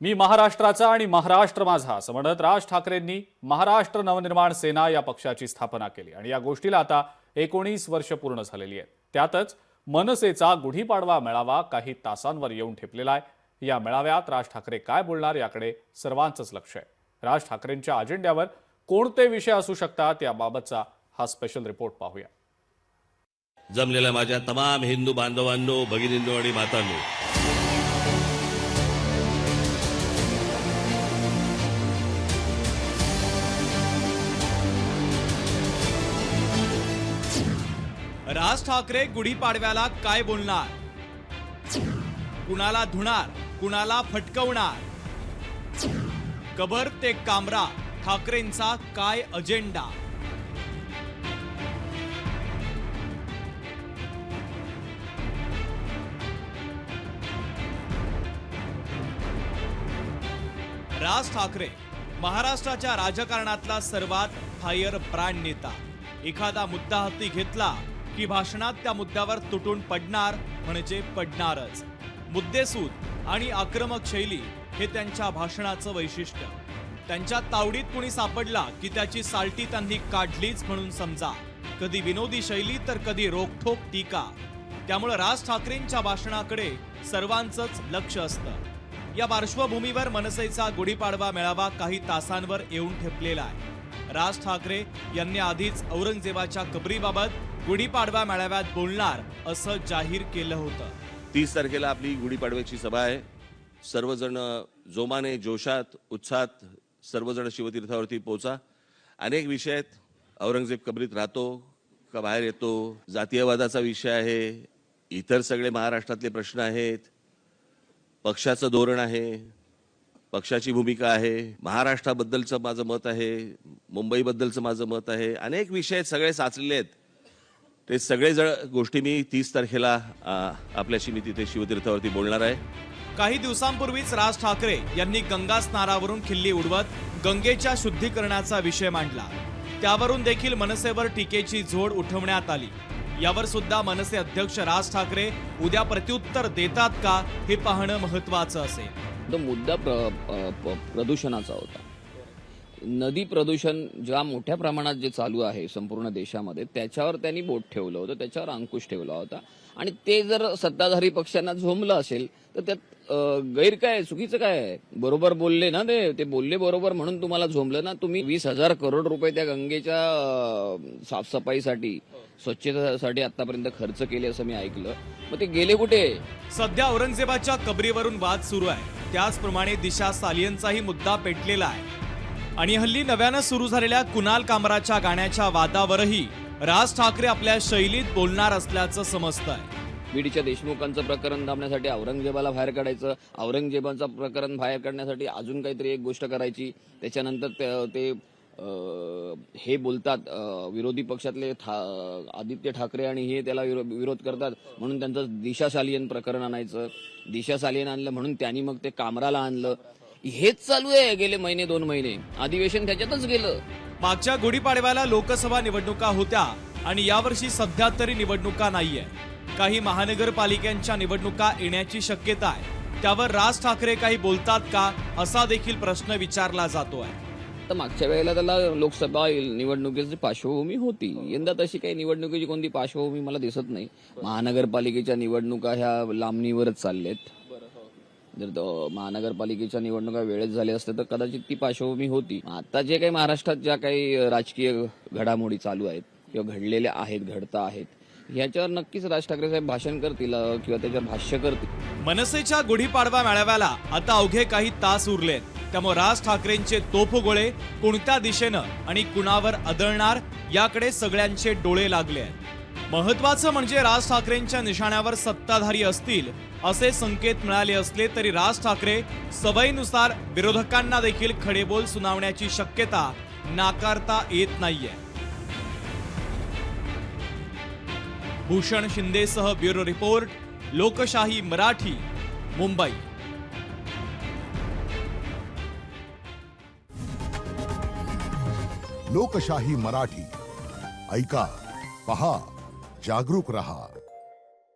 मी महाराष्ट्राचा आणि महाराष्ट्र माझा असं म्हणत राज ठाकरेंनी महाराष्ट्र नवनिर्माण सेना या पक्षाची स्थापना केली. आणि या गोष्टीला आता एकोणीस वर्ष पूर्ण झालेली आहेत. त्यातच मनसेचा गुढीपाडवा मेळावा काही तासांवर येऊन ठेपलेला आहे. या मेळाव्यात राज ठाकरे काय बोलणार याकडे सर्वांचंच लक्ष आहे. राज ठाकरेंच्या अजेंड्यावर कोणते विषय असू शकतात याबाबतचा हा स्पेशल रिपोर्ट पाहूया. जमलेल्या माझ्या तमाम हिंदू बांधवांनो भगिनींनो आणि मातांनो राज ठाकरे गुढीपाडव्याला काय बोलणार? कुणाला धुणार कुणाला फटकवणार? कबर ते कामरा ठाकरेंचा काय अजेंडा? राज ठाकरे महाराष्ट्राच्या राजकारणातला सर्वात फायर ब्रँड नेता. एखादा मुद्दा हाती घेतला की भाषणात त्या मुद्द्यावर तुटून पडणार म्हणजे पडणारच. मुद्देसूद आणि आक्रमक शैली हे त्यांच्या भाषणाचं वैशिष्ट्य. त्यांच्या तावडीत कुणी सापडला की त्याची साल्टी त्यांनी काढलीच म्हणून समजा. कधी विनोदी शैली तर कधी रोखठोक टीका. त्यामुळे राज ठाकरेंच्या भाषणाकडे सर्वांचंच लक्ष असतं. या पार्श्वभूमीवर मनसेचा गुढीपाडवा मेळावा काही तासांवर येऊन ठेपलेला आहे. राज ठाकरे यांनी आधीच औरंगजेबाच्या कबरीबाबत गुढीपाडवा मेळाव्यात बोलणार असं जाहीर केलं होतं. तीस तारखेला आपली गुढीपाडव्याची सभा आहे. सर्वजण जोमाने जोशात उत्साहात सर्वजण शिवतीर्थावरती पोचा. अनेक विषय आहेत. औरंगजेब कबरीत राहतो का बाहेर येतो? जातीयवादाचा विषय आहे. इतर सगळे महाराष्ट्रातले प्रश्न आहेत. पक्षाचं धोरण आहे. पक्षाची भूमिका आहे महाराष्ट्राबद्दलचं माझं मत आहे मुंबईबद्दलचं माझं मत आहे अनेक विषय सगळे साचलेले आहेत. ते सगळे जण गोष्टी मी तीस तारखेला आपल्याशी मी तिथे शिवतीर्थावरती बोलणार आहे. काही दिवसांपूर्वीच राज ठाकरे यांनी गंगा स्नारावरून खिल्ली उडवत गंगेच्या शुद्धीकरणाचा विषय मांडला. त्यावरून देखील मनसेवर टीकेची झोड उठवण्यात आली. यावर सुद्धा मनसे अध्यक्ष राज ठाकरे उद्या प्रत्युत्तर देतात का हे पाहणं महत्वाचं असेल. तो मुद्दा प्र, प- प्रदूषणाचा होता. नदी प्रदूषण ज्या मोठ्या प्रमाणात जे चालू आहे संपूर्ण देशामध्ये त्याच्यावर त्यांनी बोट ठेवलं होतं त्याच्यावर अंकुश ठेवला होता. आणि ते जर सत्ताधारी पक्षांना झोंबलं असेल तर त्यात गैर काय चुकीचं काय आहे? बरोबर बोलले ना ते? ते बोलले बरोबर म्हणून तुम्हाला झोमलं ना? तुम्ही वीस हजार करोड रुपये त्या गंगेच्या साफसफाईसाठी स्वच्छतेसाठी आतापर्यंत खर्च केले असं मी ऐकलं. मग ते गेले कुठे? सध्या औरंगजेबाच्या कबरीवरून वाद सुरू आहे. त्याचप्रमाणे दिशा सालियनचाही मुद्दा पेटलेला आहे. आणि हल्ली नव्यानं सुरू झालेल्या कुणाल कामराच्या गाण्याच्या वादावरही राज ठाकरे आपल्या शैलीत बोलणार असल्याचं समजतंय. बीडीच्या देशमुखांचं प्रकरण दाबण्यासाठी औरंगजेबाला बाहेर काढायचं औरंगजेबाचं प्रकरण बाहेर काढण्यासाठी अजून काहीतरी एक गोष्ट करायची. त्याच्यानंतर ते- ते हे बोलतात विरोधी पक्षातले आदित्य ठाकरे आणि हे त्याला विरोध करतात म्हणून त्यांचं दिशा सालियन प्रकरण आणायचं. दिशा सालियन आणलं म्हणून त्यांनी मग ते कामराला आणलं. हेच चालू आहे गेले महिने दोन महिने. अधिवेशन त्याच्यातच गेलं. मागच्या गुढीपाडव्याला लोकसभा निवडणुका होत्या आणि यावर्षी सध्या तरी निवडणुका नाहीये. काही महानगरपालिकांच्या निवडणुका येण्याची शक्यता आहे. त्यावर राज ठाकरे काही बोलतात का असा देखील प्रश्न विचारला जातो आता तर मागच्या वेळेला त्याला लोकसभा निवडणुकीची पार्श्वभूमी होती. यंदा तशी काही निवडणुकीची कोणती पार्श्वभूमी मला दिसत नाही. महानगरपालिकेच्या निवडणुका ह्या लांबणीवरच चाललेत जर महानगरपालिकेच्या निवडणुका वेळेत झाल्या असत्या तर कदाचित ती पार्श्वभूमी होती. आता जे काही महाराष्ट्रात ज्या काही राजकीय घडामोडी चालू आहेत किंवा घडलेल्या आहेत घडता आहेत ह्याच्यावर नक्कीच राज ठाकरे साहेब भाषण करतील किंवा त्याच्यावर भाष्य करतील. मनसेच्या गुढीपाडवा मेळाव्याला आता अवघे काही तास उरलेत. त्यामुळे राज ठाकरेंचे तोफगोळे कोणत्या दिशेनं आणि कुणावर आदळणार याकडे सगळ्यांचे डोळे लागले आहेत. महत्वाचं म्हणजे राज ठाकरेंच्या निशाण्यावर सत्ताधारी असतील असे संकेत मिळाले असले तरी राज ठाकरे सवयीनुसार विरोधकांना देखील खडेबोल सुनावण्याची शक्यता नाकारता येत नाहीये. भूषण शिंदेसह ब्यूरो रिपोर्ट लोकशाही मराठी मुंबई. लोकशाही मराठी. ऐका पहा जागरूक रहा.